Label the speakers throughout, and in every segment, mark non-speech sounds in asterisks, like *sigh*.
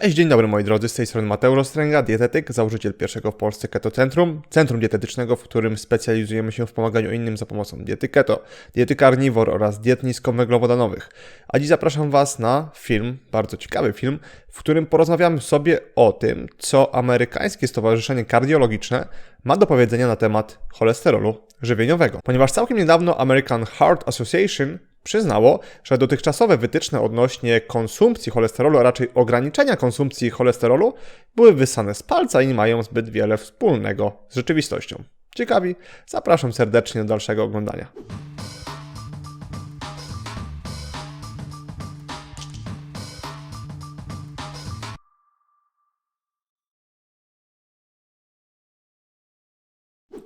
Speaker 1: Cześć, dzień dobry moi drodzy, z tej strony Mateusz Ostręga, dietetyk, założyciel pierwszego w Polsce Keto Centrum, centrum dietetycznego, w którym specjalizujemy się w pomaganiu innym za pomocą diety keto, diety carnivore oraz diet niskowęglowodanowych. A dziś zapraszam Was na film, bardzo ciekawy film, w którym porozmawiamy sobie o tym, co amerykańskie Stowarzyszenie Kardiologiczne ma do powiedzenia na temat cholesterolu żywieniowego. Ponieważ całkiem niedawno American Heart Association przyznało, że dotychczasowe wytyczne odnośnie konsumpcji cholesterolu, a raczej ograniczenia konsumpcji cholesterolu, były wysane z palca i nie mają zbyt wiele wspólnego z rzeczywistością. Ciekawi? Zapraszam serdecznie do dalszego oglądania.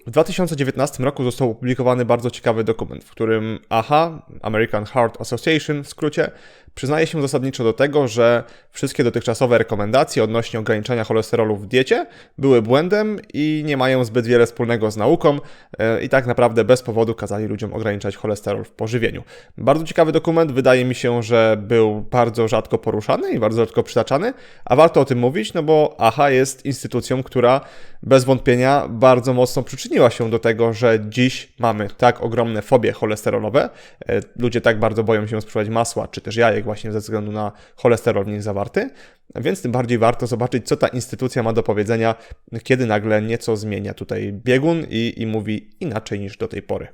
Speaker 1: W 2019 roku został opublikowany bardzo ciekawy dokument, w którym AHA, American Heart Association w skrócie, przyznaje się zasadniczo do tego, że wszystkie dotychczasowe rekomendacje odnośnie ograniczenia cholesterolu w diecie były błędem i nie mają zbyt wiele wspólnego z nauką e, i tak naprawdę bez powodu kazali ludziom ograniczać cholesterol w pożywieniu. Bardzo ciekawy dokument, wydaje mi się, że był bardzo rzadko poruszany i bardzo rzadko przytaczany, a warto o tym mówić, no bo AHA jest instytucją, która bez wątpienia bardzo mocno przyczyniła się do tego, że dziś mamy tak ogromne fobie cholesterolowe. E, ludzie tak bardzo boją się spożywać masła czy też jajek właśnie ze względu na cholesterol w zawarty, więc tym bardziej warto zobaczyć, co ta instytucja ma do powiedzenia, kiedy nagle nieco zmienia tutaj biegun i, i mówi inaczej niż do tej pory.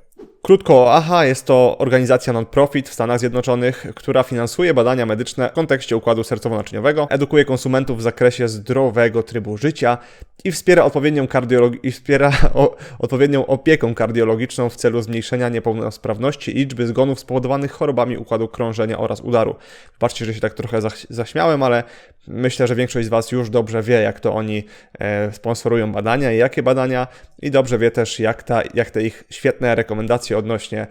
Speaker 1: Krótko AHA jest to organizacja non-profit w Stanach Zjednoczonych, która finansuje badania medyczne w kontekście układu sercowo-naczyniowego, edukuje konsumentów w zakresie zdrowego trybu życia i wspiera odpowiednią, kardiolog- i wspiera o, odpowiednią opieką kardiologiczną w celu zmniejszenia niepełnosprawności i liczby zgonów spowodowanych chorobami układu krążenia oraz udaru. Patrzcie, że się tak trochę zaśmiałem, ale myślę, że większość z Was już dobrze wie, jak to oni e, sponsorują badania i jakie badania i dobrze wie też, jak, ta, jak te ich świetne rekomendacje odnośnie E,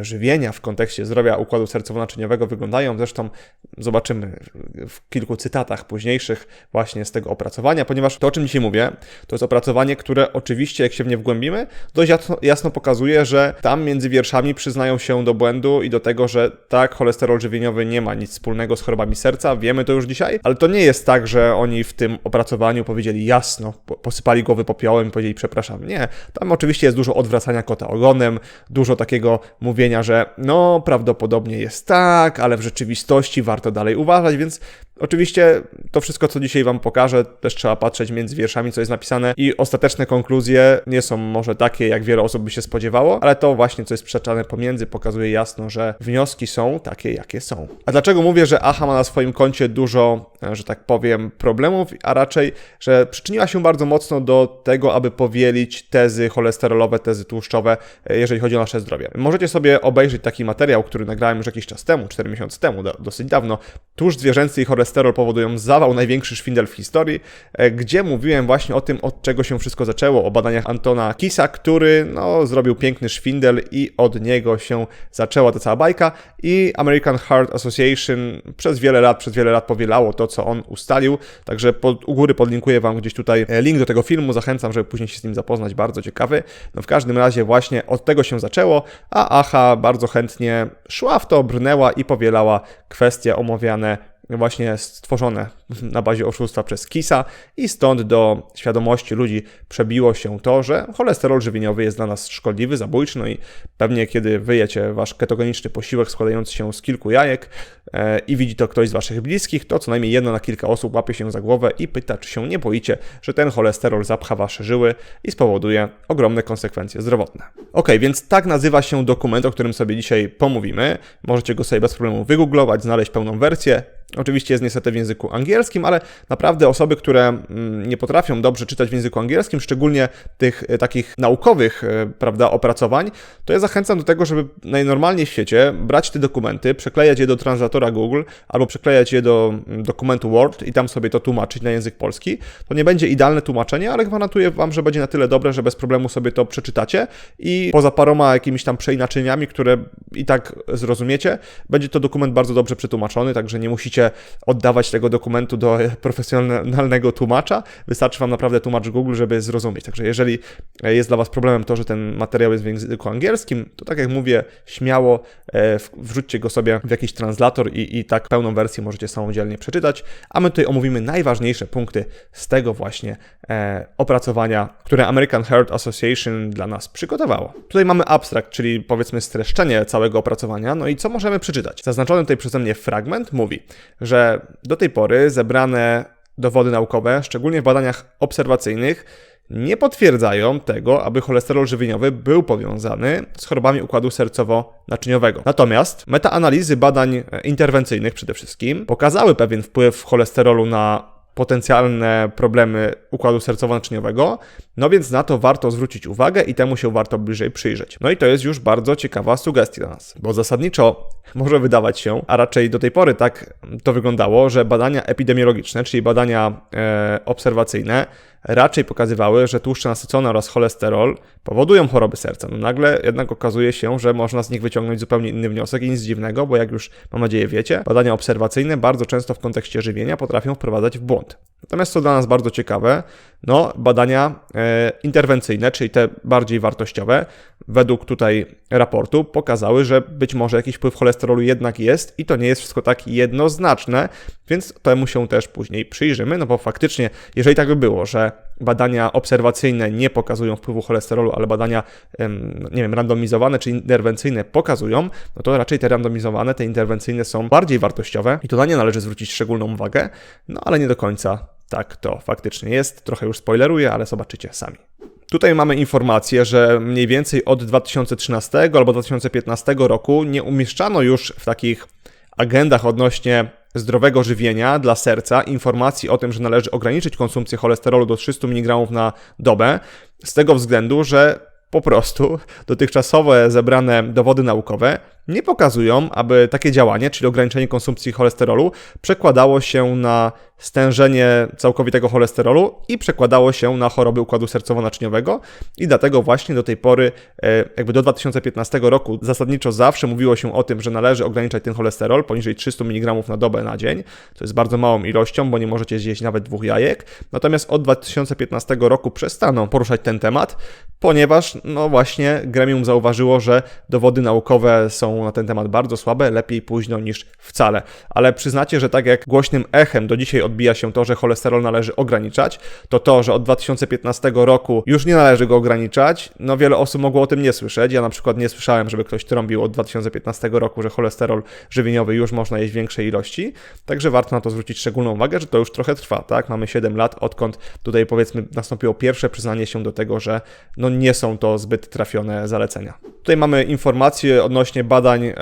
Speaker 1: żywienia w kontekście zdrowia układu sercowo-naczyniowego wyglądają. Zresztą zobaczymy w kilku cytatach późniejszych właśnie z tego opracowania, ponieważ to, o czym dzisiaj mówię, to jest opracowanie, które oczywiście, jak się w nie wgłębimy, dość jasno, jasno pokazuje, że tam między wierszami przyznają się do błędu i do tego, że tak, cholesterol żywieniowy nie ma nic wspólnego z chorobami serca, wiemy to już dzisiaj, ale to nie jest tak, że oni w tym opracowaniu powiedzieli jasno, posypali głowy popiołem i powiedzieli przepraszam. Nie, tam oczywiście jest dużo odwracania kota ogonem, dużo takiego mówienia, że no prawdopodobnie jest tak, ale w rzeczywistości warto dalej uważać, więc Oczywiście to wszystko, co dzisiaj Wam pokażę, też trzeba patrzeć między wierszami, co jest napisane i ostateczne konkluzje nie są może takie, jak wiele osób by się spodziewało, ale to właśnie, co jest sprzeczane pomiędzy, pokazuje jasno, że wnioski są takie, jakie są. A dlaczego mówię, że AHA ma na swoim koncie dużo, e, że tak powiem, problemów, a raczej, że przyczyniła się bardzo mocno do tego, aby powielić tezy cholesterolowe, tezy tłuszczowe, e, jeżeli chodzi o nasze zdrowie. Możecie sobie obejrzeć taki materiał, który nagrałem już jakiś czas temu, 4 miesiące temu, dosyć dawno. Tłuszcz zwierzęcy i cholesterol cholesterol powodują zawał, największy szwindel w historii, e, gdzie mówiłem właśnie o tym, od czego się wszystko zaczęło, o badaniach Antona Kisa, który no, zrobił piękny szwindel i od niego się zaczęła ta cała bajka i American Heart Association przez wiele lat, przez wiele lat powielało to, co on ustalił, także pod, u góry podlinkuję Wam gdzieś tutaj e, link do tego filmu, zachęcam, żeby później się z nim zapoznać, bardzo ciekawy. No w każdym razie właśnie od tego się zaczęło, a AHA bardzo chętnie szła w to, brnęła i powielała kwestie omawiane właśnie stworzone na bazie oszustwa przez KISA i stąd do świadomości ludzi przebiło się to, że cholesterol żywieniowy jest dla nas szkodliwy, zabójczy, no i pewnie kiedy wyjecie wasz ketogeniczny posiłek składający się z kilku jajek e, i widzi to ktoś z waszych bliskich, to co najmniej jedno na kilka osób łapie się za głowę i pyta, czy się nie boicie, że ten cholesterol zapcha wasze żyły i spowoduje ogromne konsekwencje zdrowotne. Ok, więc tak nazywa się dokument, o którym sobie dzisiaj pomówimy. Możecie go sobie bez problemu wygooglować, znaleźć pełną wersję. Oczywiście jest niestety w języku angielskim, ale naprawdę osoby, które mm, nie potrafią dobrze czytać w języku angielskim, szczególnie tych e, takich naukowych, e, prawda, opracowań, to ja zachęcam do tego, żeby najnormalniej w świecie brać te dokumenty, przeklejać je do translatora Google albo przeklejać je do mm, dokumentu Word i tam sobie to tłumaczyć na język polski. To nie będzie idealne tłumaczenie, ale gwarantuję Wam, że będzie na tyle dobre, że bez problemu sobie to przeczytacie i poza paroma jakimiś tam przeinaczeniami, które i tak zrozumiecie, będzie to dokument bardzo dobrze przetłumaczony, także nie musicie oddawać tego dokumentu momentu do profesjonalnego tłumacza. Wystarczy Wam naprawdę tłumacz Google, żeby zrozumieć. Także jeżeli jest dla Was problemem to, że ten materiał jest w języku angielskim, to tak jak mówię, śmiało e, wrzućcie go sobie w jakiś translator i, i tak pełną wersję możecie samodzielnie przeczytać. A my tutaj omówimy najważniejsze punkty z tego właśnie e, opracowania, które American Heart Association dla nas przygotowało. Tutaj mamy abstrakt, czyli powiedzmy streszczenie całego opracowania. No i co możemy przeczytać? Zaznaczony tutaj przeze mnie fragment mówi, że do tej pory zebrane dowody naukowe, szczególnie w badaniach obserwacyjnych, nie potwierdzają tego, aby cholesterol żywieniowy był powiązany z chorobami układu sercowo-naczyniowego. Natomiast metaanalizy badań interwencyjnych przede wszystkim pokazały pewien wpływ cholesterolu na potencjalne problemy układu sercowo-naczyniowego, no więc na to warto zwrócić uwagę i temu się warto bliżej przyjrzeć. No i to jest już bardzo ciekawa sugestia dla nas, bo zasadniczo może wydawać się, a raczej do tej pory tak to wyglądało, że badania epidemiologiczne, czyli badania e, obserwacyjne, raczej pokazywały, że tłuszcze nasycone oraz cholesterol powodują choroby serca. No nagle jednak okazuje się, że można z nich wyciągnąć zupełnie inny wniosek i nic dziwnego, bo jak już mam nadzieję wiecie, badania obserwacyjne bardzo często w kontekście żywienia potrafią wprowadzać w błąd. Natomiast co dla nas bardzo ciekawe, no badania e, interwencyjne, czyli te bardziej wartościowe, według tutaj raportu pokazały, że być może jakiś wpływ cholesterolu jednak jest i to nie jest wszystko tak jednoznaczne, więc temu się też później przyjrzymy, no bo faktycznie, jeżeli tak by było, że badania obserwacyjne nie pokazują wpływu cholesterolu, ale badania, nie wiem, randomizowane czy interwencyjne pokazują, no to raczej te randomizowane, te interwencyjne są bardziej wartościowe i to na nie należy zwrócić szczególną uwagę, no ale nie do końca tak to faktycznie jest. Trochę już spoileruję, ale zobaczycie sami. Tutaj mamy informację, że mniej więcej od 2013 albo 2015 roku nie umieszczano już w takich agendach odnośnie zdrowego żywienia dla serca informacji o tym, że należy ograniczyć konsumpcję cholesterolu do 300 mg na dobę, z tego względu, że po prostu dotychczasowe zebrane dowody naukowe nie pokazują, aby takie działanie, czyli ograniczenie konsumpcji cholesterolu, przekładało się na stężenie całkowitego cholesterolu i przekładało się na choroby układu sercowo-naczyniowego i dlatego właśnie do tej pory, e, jakby do 2015 roku zasadniczo zawsze mówiło się o tym, że należy ograniczać ten cholesterol poniżej 300 mg na dobę na dzień, to jest bardzo małą ilością, bo nie możecie zjeść nawet dwóch jajek, natomiast od 2015 roku przestaną poruszać ten temat, ponieważ no właśnie gremium zauważyło, że dowody naukowe są na ten temat bardzo słabe, lepiej późno niż wcale. Ale przyznacie, że tak jak głośnym echem do dzisiaj odbija się to, że cholesterol należy ograniczać, to to, że od 2015 roku już nie należy go ograniczać, no wiele osób mogło o tym nie słyszeć. Ja na przykład nie słyszałem, żeby ktoś trąbił od 2015 roku, że cholesterol żywieniowy już można jeść w większej ilości. Także warto na to zwrócić szczególną uwagę, że to już trochę trwa, tak? Mamy 7 lat, odkąd tutaj powiedzmy nastąpiło pierwsze przyznanie się do tego, że no nie są to zbyt trafione zalecenia. Tutaj mamy informacje odnośnie badań e,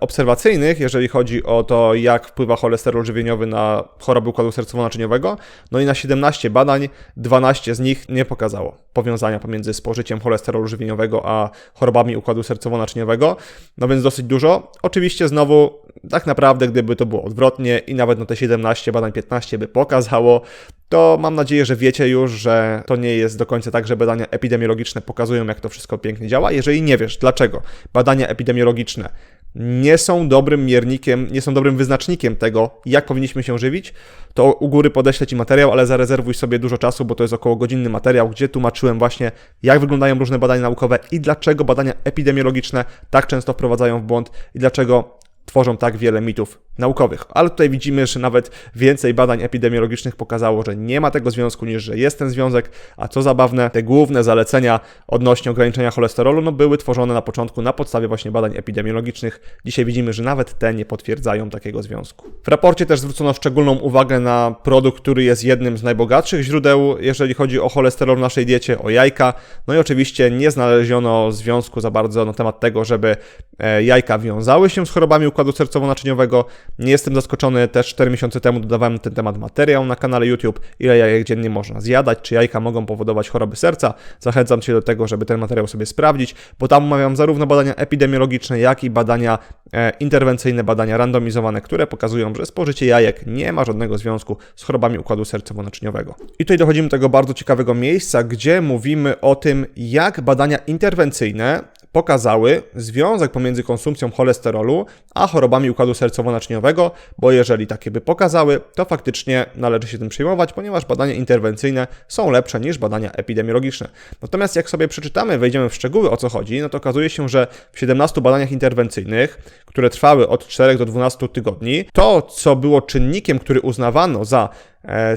Speaker 1: obserwacyjnych, jeżeli chodzi o to, jak wpływa cholesterol żywieniowy na choroby układu sercowo-naczyniowego. No i na 17 badań 12 z nich nie pokazało powiązania pomiędzy spożyciem cholesterolu żywieniowego a chorobami układu sercowo-naczyniowego. No więc dosyć dużo. Oczywiście znowu, tak naprawdę, gdyby to było odwrotnie i nawet na te 17 badań 15 by pokazało, to mam nadzieję, że wiecie już, że to nie jest do końca tak, że badania epidemiologiczne pokazują, jak to wszystko pięknie działa. Jeżeli nie wiesz, dlaczego badania epidemiologiczne nie są dobrym miernikiem, nie są dobrym wyznacznikiem tego, jak powinniśmy się żywić, to u góry podeślę Ci materiał, ale zarezerwuj sobie dużo czasu, bo to jest około godzinny materiał, gdzie tłumaczyłem właśnie, jak wyglądają różne badania naukowe i dlaczego badania epidemiologiczne tak często wprowadzają w błąd i dlaczego tworzą tak wiele mitów naukowych. Ale tutaj widzimy, że nawet więcej badań epidemiologicznych pokazało, że nie ma tego związku niż że jest ten związek, a co zabawne, te główne zalecenia odnośnie ograniczenia cholesterolu no, były tworzone na początku na podstawie właśnie badań epidemiologicznych. Dzisiaj widzimy, że nawet te nie potwierdzają takiego związku. W raporcie też zwrócono szczególną uwagę na produkt, który jest jednym z najbogatszych źródeł, jeżeli chodzi o cholesterol w naszej diecie, o jajka. No i oczywiście nie znaleziono związku za bardzo na temat tego, żeby e, jajka wiązały się z chorobami układu sercowo-naczyniowego. Nie jestem zaskoczony, też 4 miesiące temu dodawałem ten temat materiał na kanale YouTube, ile jajek dziennie można zjadać, czy jajka mogą powodować choroby serca. Zachęcam Cię do tego, żeby ten materiał sobie sprawdzić, bo tam omawiam zarówno badania epidemiologiczne, jak i badania e, interwencyjne, badania randomizowane, które pokazują, że spożycie jajek nie ma żadnego związku z chorobami układu sercowo-naczyniowego. I tutaj dochodzimy do tego bardzo ciekawego miejsca, gdzie mówimy o tym, jak badania interwencyjne pokazały związek pomiędzy konsumpcją cholesterolu a chorobami układu sercowo-naczyniowego, bo jeżeli takie by pokazały, to faktycznie należy się tym przejmować, ponieważ badania interwencyjne są lepsze niż badania epidemiologiczne. Natomiast jak sobie przeczytamy, wejdziemy w szczegóły o co chodzi, no to okazuje się, że w 17 badaniach interwencyjnych, które trwały od 4 do 12 tygodni, to co było czynnikiem, który uznawano za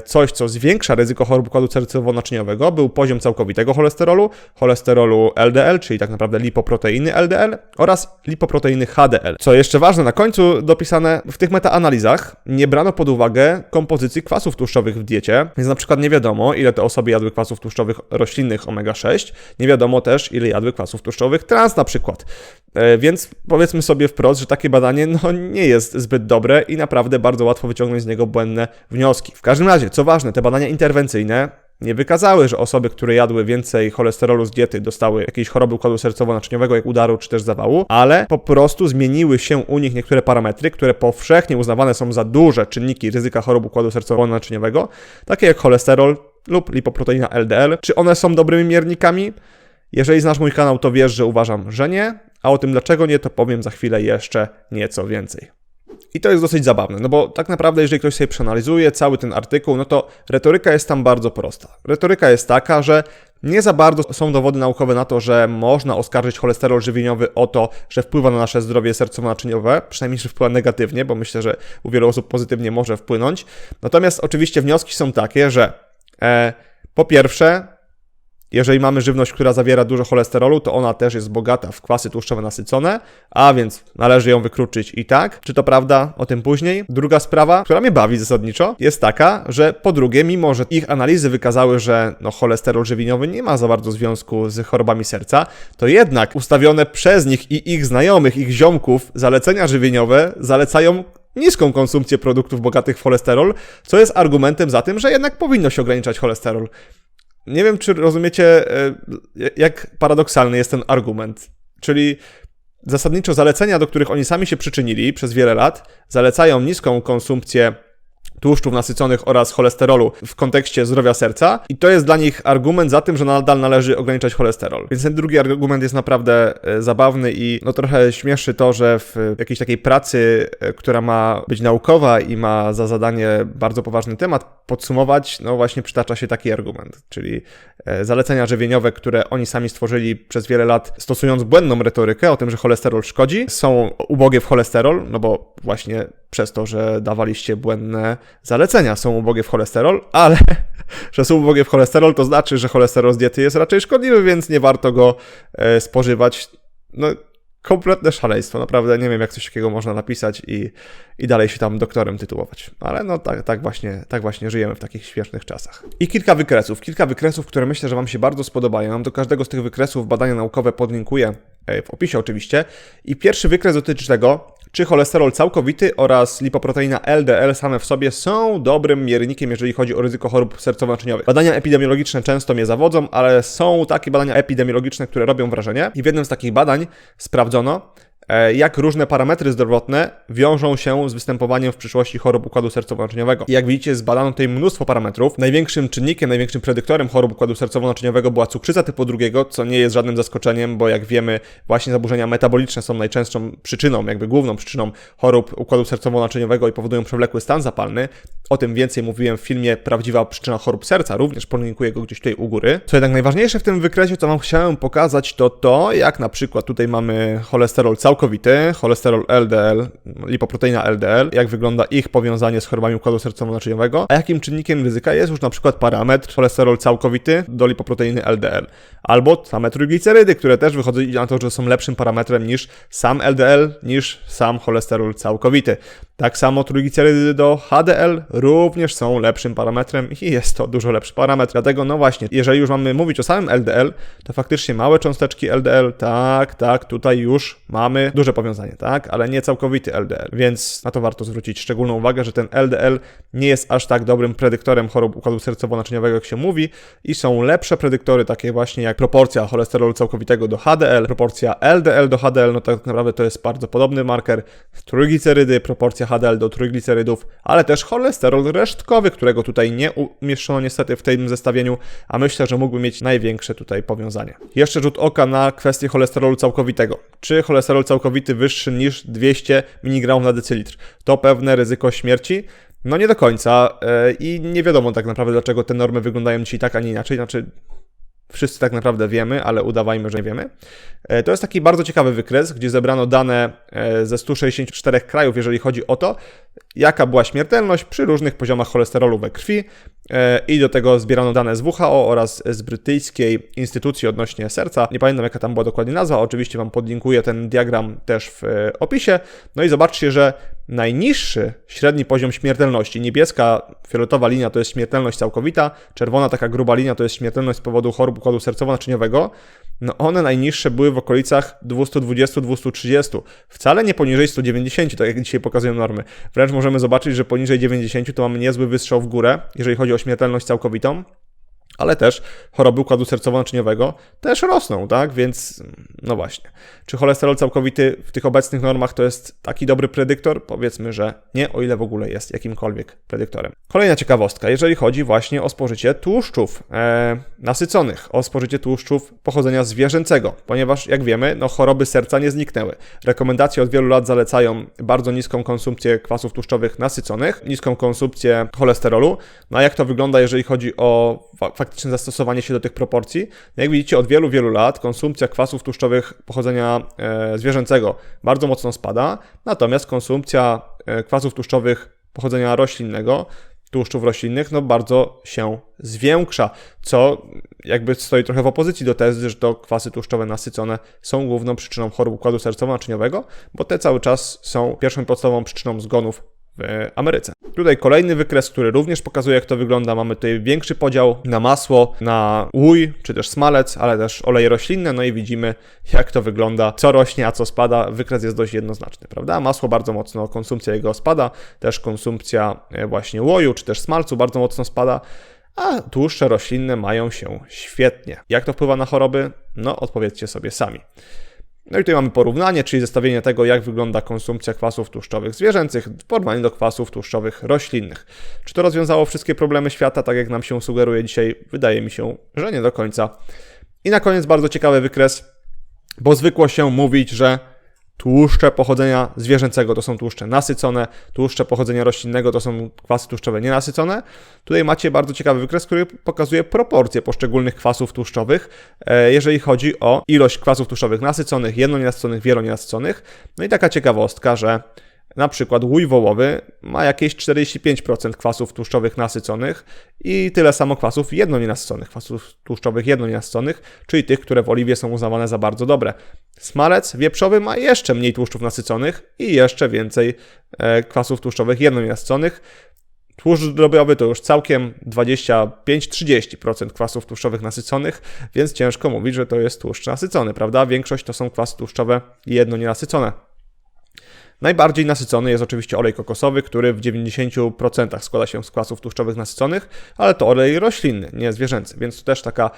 Speaker 1: coś, co zwiększa ryzyko chorób układu sercowo-naczyniowego, był poziom całkowitego cholesterolu, cholesterolu LDL, czyli tak naprawdę lipoproteiny LDL oraz lipoproteiny HDL. Co jeszcze ważne, na końcu dopisane w tych metaanalizach nie brano pod uwagę kompozycji kwasów tłuszczowych w diecie, więc na przykład nie wiadomo, ile te osoby jadły kwasów tłuszczowych roślinnych omega-6, nie wiadomo też, ile jadły kwasów tłuszczowych trans na przykład. E, więc powiedzmy sobie wprost, że takie badanie no, nie jest zbyt dobre i naprawdę bardzo łatwo wyciągnąć z niego błędne wnioski. W każdym razie, co ważne, te badania interwencyjne nie wykazały, że osoby, które jadły więcej cholesterolu z diety, dostały jakieś choroby układu sercowo-naczyniowego, jak udaru czy też zawału, ale po prostu zmieniły się u nich niektóre parametry, które powszechnie uznawane są za duże czynniki ryzyka chorób układu sercowo-naczyniowego, takie jak cholesterol lub lipoproteina LDL. Czy one są dobrymi miernikami? Jeżeli znasz mój kanał, to wiesz, że uważam, że nie, a o tym dlaczego nie, to powiem za chwilę jeszcze nieco więcej. I to jest dosyć zabawne, no bo tak naprawdę, jeżeli ktoś sobie przeanalizuje cały ten artykuł, no to retoryka jest tam bardzo prosta. Retoryka jest taka, że nie za bardzo są dowody naukowe na to, że można oskarżyć cholesterol żywieniowy o to, że wpływa na nasze zdrowie sercowo-naczyniowe, przynajmniej, że wpływa negatywnie, bo myślę, że u wielu osób pozytywnie może wpłynąć. Natomiast oczywiście wnioski są takie, że e, po pierwsze, jeżeli mamy żywność, która zawiera dużo cholesterolu, to ona też jest bogata w kwasy tłuszczowe nasycone, a więc należy ją wykluczyć i tak. Czy to prawda? O tym później. Druga sprawa, która mnie bawi zasadniczo, jest taka, że po drugie, mimo że ich analizy wykazały, że no, cholesterol żywieniowy nie ma za bardzo związku z chorobami serca, to jednak ustawione przez nich i ich znajomych, ich ziomków zalecenia żywieniowe zalecają niską konsumpcję produktów bogatych w cholesterol, co jest argumentem za tym, że jednak powinno się ograniczać cholesterol. Nie wiem, czy rozumiecie, e, jak paradoksalny jest ten argument. Czyli zasadniczo zalecenia, do których oni sami się przyczynili przez wiele lat, zalecają niską konsumpcję tłuszczów nasyconych oraz cholesterolu w kontekście zdrowia serca i to jest dla nich argument za tym, że nadal należy ograniczać cholesterol. Więc ten drugi argument jest naprawdę e, zabawny i no trochę śmieszy to, że w jakiejś takiej pracy, e, która ma być naukowa i ma za zadanie bardzo poważny temat podsumować, no właśnie przytacza się taki argument, czyli e, zalecenia żywieniowe, które oni sami stworzyli przez wiele lat, stosując błędną retorykę o tym, że cholesterol szkodzi, są ubogie w cholesterol, no bo właśnie przez to, że dawaliście błędne zalecenia, są ubogie w cholesterol, ale *laughs* że są ubogie w cholesterol, to znaczy, że cholesterol z diety jest raczej szkodliwy, więc nie warto go e, spożywać. No, kompletne szaleństwo. Naprawdę nie wiem, jak coś takiego można napisać i, i dalej się tam doktorem tytułować. Ale no tak, tak, właśnie, tak właśnie żyjemy w takich śmiesznych czasach. I kilka wykresów. Kilka wykresów, które myślę, że Wam się bardzo spodobają. Do każdego z tych wykresów badania naukowe podlinkuję e, w opisie oczywiście. I pierwszy wykres dotyczy tego, czy cholesterol całkowity oraz lipoproteina LDL same w sobie są dobrym miernikiem, jeżeli chodzi o ryzyko chorób sercowo-naczyniowych. Badania epidemiologiczne często mnie zawodzą, ale są takie badania epidemiologiczne, które robią wrażenie. I w jednym z takich badań sprawdzono, jak różne parametry zdrowotne wiążą się z występowaniem w przyszłości chorób układu sercowo-naczyniowego. Jak widzicie, zbadano tutaj mnóstwo parametrów. Największym czynnikiem, największym predyktorem chorób układu sercowo-naczyniowego była cukrzyca typu drugiego, co nie jest żadnym zaskoczeniem, bo jak wiemy, właśnie zaburzenia metaboliczne są najczęstszą przyczyną, jakby główną przyczyną chorób układu sercowo-naczyniowego i powodują przewlekły stan zapalny. O tym więcej mówiłem w filmie Prawdziwa przyczyna chorób serca, również polinkuję go gdzieś tutaj u góry. Co jednak najważniejsze w tym wykresie, co Wam chciałem pokazać, to to, jak na przykład tutaj mamy cholesterol całkowity, całkowity, cholesterol LDL, lipoproteina LDL, jak wygląda ich powiązanie z chorobami układu sercowo-naczyniowego, a jakim czynnikiem ryzyka jest już na przykład parametr cholesterol całkowity do lipoproteiny LDL, albo same trójglicerydy, które też wychodzą na to, że są lepszym parametrem niż sam LDL, niż sam cholesterol całkowity. Tak samo trójglicerydy do HDL również są lepszym parametrem i jest to dużo lepszy parametr. Dlatego, no właśnie, jeżeli już mamy mówić o samym LDL, to faktycznie małe cząsteczki LDL, tak, tak, tutaj już mamy duże powiązanie, tak, ale nie całkowity LDL, więc na to warto zwrócić szczególną uwagę, że ten LDL nie jest aż tak dobrym predyktorem chorób układu sercowo-naczyniowego, jak się mówi, i są lepsze predyktory, takie właśnie jak proporcja cholesterolu całkowitego do HDL, proporcja LDL do HDL, no tak naprawdę to jest bardzo podobny marker, trójglicerydy, proporcja konsumpcja HDL do trójglicerydów, ale też cholesterol resztkowy, którego tutaj nie umieszczono niestety w tym zestawieniu, a myślę, że mógłby mieć największe tutaj powiązanie. Jeszcze rzut oka na kwestię cholesterolu całkowitego. Czy cholesterol całkowity wyższy niż 200 mg na decylitr? To pewne ryzyko śmierci. No nie do końca e, i nie wiadomo tak naprawdę, dlaczego te normy wyglądają dzisiaj tak, a nie inaczej. Znaczy, wszyscy tak naprawdę wiemy, ale udawajmy, że nie wiemy. E, to jest taki bardzo ciekawy wykres, gdzie zebrano dane e, ze 164 krajów, jeżeli chodzi o to, jaka była śmiertelność przy różnych poziomach cholesterolu we krwi e, i do tego zbierano dane z WHO oraz z brytyjskiej instytucji odnośnie serca. Nie pamiętam jaka tam była dokładnie nazwa, oczywiście Wam podlinkuję ten diagram też w opisie. No i zobaczcie, że najniższy średni poziom śmiertelności, niebieska, fioletowa linia to jest śmiertelność całkowita, czerwona taka gruba linia to jest śmiertelność z powodu chorób układu sercowo-naczyniowego, no one najniższe były w okolicach 220-230, wcale nie poniżej 190, tak jak dzisiaj pokazują normy. Wręcz możemy zobaczyć, że poniżej 90 to mamy niezły wystrzał w górę, jeżeli chodzi o śmiertelność całkowitą ale też choroby układu sercowo-naczyniowego też rosną, tak? Więc no właśnie. Czy cholesterol całkowity w tych obecnych normach to jest taki dobry predyktor? Powiedzmy, że nie, o ile w ogóle jest jakimkolwiek predyktorem. Kolejna ciekawostka, jeżeli chodzi właśnie o spożycie tłuszczów e, nasyconych, o spożycie tłuszczów pochodzenia zwierzęcego, ponieważ jak wiemy, no choroby serca nie zniknęły. Rekomendacje od wielu lat zalecają bardzo niską konsumpcję kwasów tłuszczowych nasyconych, niską konsumpcję cholesterolu. No a jak to wygląda, jeżeli chodzi o faktyczne zastosowanie się do tych proporcji. No jak widzicie, od wielu, wielu lat konsumpcja kwasów tłuszczowych pochodzenia e, zwierzęcego bardzo mocno spada, natomiast konsumpcja e, kwasów tłuszczowych pochodzenia roślinnego, tłuszczów roślinnych, no bardzo się zwiększa, co jakby stoi trochę w opozycji do tezy, że to kwasy tłuszczowe nasycone są główną przyczyną chorób układu sercowo-naczyniowego, bo te cały czas są pierwszą podstawową przyczyną zgonów w Ameryce. Tutaj kolejny wykres, który również pokazuje, jak to wygląda. Mamy tutaj większy podział na masło, na łój, czy też smalec, ale też oleje roślinne. No i widzimy, jak to wygląda, co rośnie, a co spada. Wykres jest dość jednoznaczny, prawda? Masło bardzo mocno, konsumpcja jego spada, też konsumpcja e, właśnie łoju, czy też smalcu bardzo mocno spada a tłuszcze roślinne mają się świetnie. Jak to wpływa na choroby? No, odpowiedzcie sobie sami. No i tutaj mamy porównanie, czyli zestawienie tego, jak wygląda konsumpcja kwasów tłuszczowych zwierzęcych w porównaniu do kwasów tłuszczowych roślinnych. Czy to rozwiązało wszystkie problemy świata, tak jak nam się sugeruje dzisiaj? Wydaje mi się, że nie do końca. I na koniec bardzo ciekawy wykres, bo zwykło się mówić, że Tłuszcze pochodzenia zwierzęcego to są tłuszcze nasycone, tłuszcze pochodzenia roślinnego to są kwasy tłuszczowe nienasycone. Tutaj macie bardzo ciekawy wykres, który pokazuje proporcje poszczególnych kwasów tłuszczowych, e, jeżeli chodzi o ilość kwasów tłuszczowych nasyconych, jednonienasyconych, wielonienasyconych. No i taka ciekawostka, że na przykład łój wołowy ma jakieś 45% kwasów tłuszczowych nasyconych i tyle samo kwasów jednonienasyconych, kwasów tłuszczowych jednonienasyconych, czyli tych, które w oliwie są uznawane za bardzo dobre. Smalec wieprzowy ma jeszcze mniej tłuszczów nasyconych i jeszcze więcej e, kwasów tłuszczowych jednonienasyconych. Tłuszcz drobiowy to już całkiem 25-30% kwasów tłuszczowych nasyconych, więc ciężko mówić, że to jest tłuszcz nasycony, prawda? Większość to są kwasy tłuszczowe jednonienasycone. Najbardziej nasycony jest oczywiście olej kokosowy, który w 90% składa się z kwasów tłuszczowych nasyconych, ale to olej roślinny, nie zwierzęcy, więc to też taka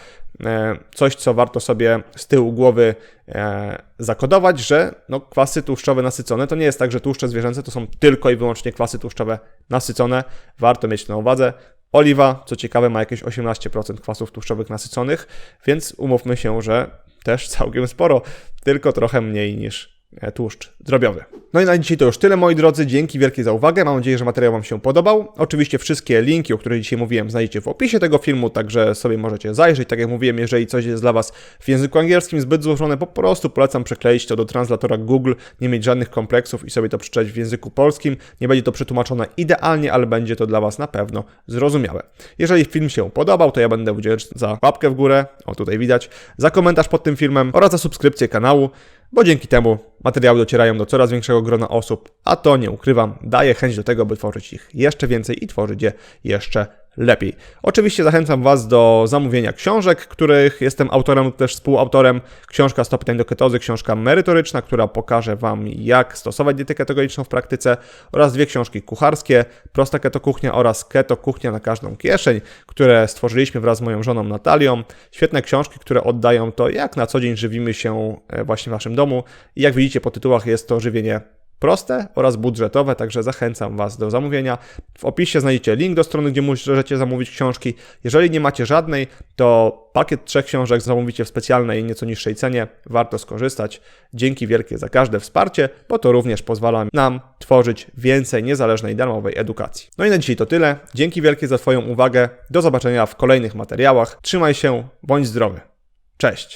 Speaker 1: e, coś, co warto sobie z tyłu głowy e, zakodować, że no, kwasy tłuszczowe nasycone to nie jest tak, że tłuszcze zwierzęce to są tylko i wyłącznie kwasy tłuszczowe nasycone. Warto mieć na uwadze. Oliwa, co ciekawe, ma jakieś 18% kwasów tłuszczowych nasyconych, więc umówmy się, że też całkiem sporo, tylko trochę mniej niż tłuszcz drobiowy. No i na dzisiaj to już tyle, moi drodzy. Dzięki wielkie za uwagę. Mam nadzieję, że materiał Wam się podobał. Oczywiście wszystkie linki, o których dzisiaj mówiłem, znajdziecie w opisie tego filmu, także sobie możecie zajrzeć. Tak jak mówiłem, jeżeli coś jest dla Was w języku angielskim zbyt złożone, po prostu polecam przekleić to do translatora Google, nie mieć żadnych kompleksów i sobie to przeczytać w języku polskim. Nie będzie to przetłumaczone idealnie, ale będzie to dla Was na pewno zrozumiałe. Jeżeli film się podobał, to ja będę wdzięczny za łapkę w górę, o tutaj widać, za komentarz pod tym filmem oraz za subskrypcję kanału bo dzięki temu materiały docierają do coraz większego grona osób, a to nie ukrywam, daje chęć do tego, by tworzyć ich jeszcze więcej i tworzyć je jeszcze lepiej. Oczywiście zachęcam Was do zamówienia książek, których jestem autorem lub też współautorem. Książka 100 pytań do ketozy, książka merytoryczna, która pokaże Wam, jak stosować dietę ketogeniczną w praktyce oraz dwie książki kucharskie, Prosta Keto Kuchnia oraz Keto Kuchnia na każdą kieszeń, które stworzyliśmy wraz z moją żoną Natalią. Świetne książki, które oddają to, jak na co dzień żywimy się e, właśnie w naszym domu i jak widzicie po tytułach jest to żywienie proste oraz budżetowe, także zachęcam Was do zamówienia. W opisie znajdziecie link do strony, gdzie możecie zamówić książki. Jeżeli nie macie żadnej, to pakiet trzech książek zamówicie w specjalnej, nieco niższej cenie. Warto skorzystać. Dzięki wielkie za każde wsparcie, bo to również pozwala nam tworzyć więcej niezależnej, darmowej edukacji. No i na dzisiaj to tyle. Dzięki wielkie za Twoją uwagę. Do zobaczenia w kolejnych materiałach. Trzymaj się, bądź zdrowy. Cześć!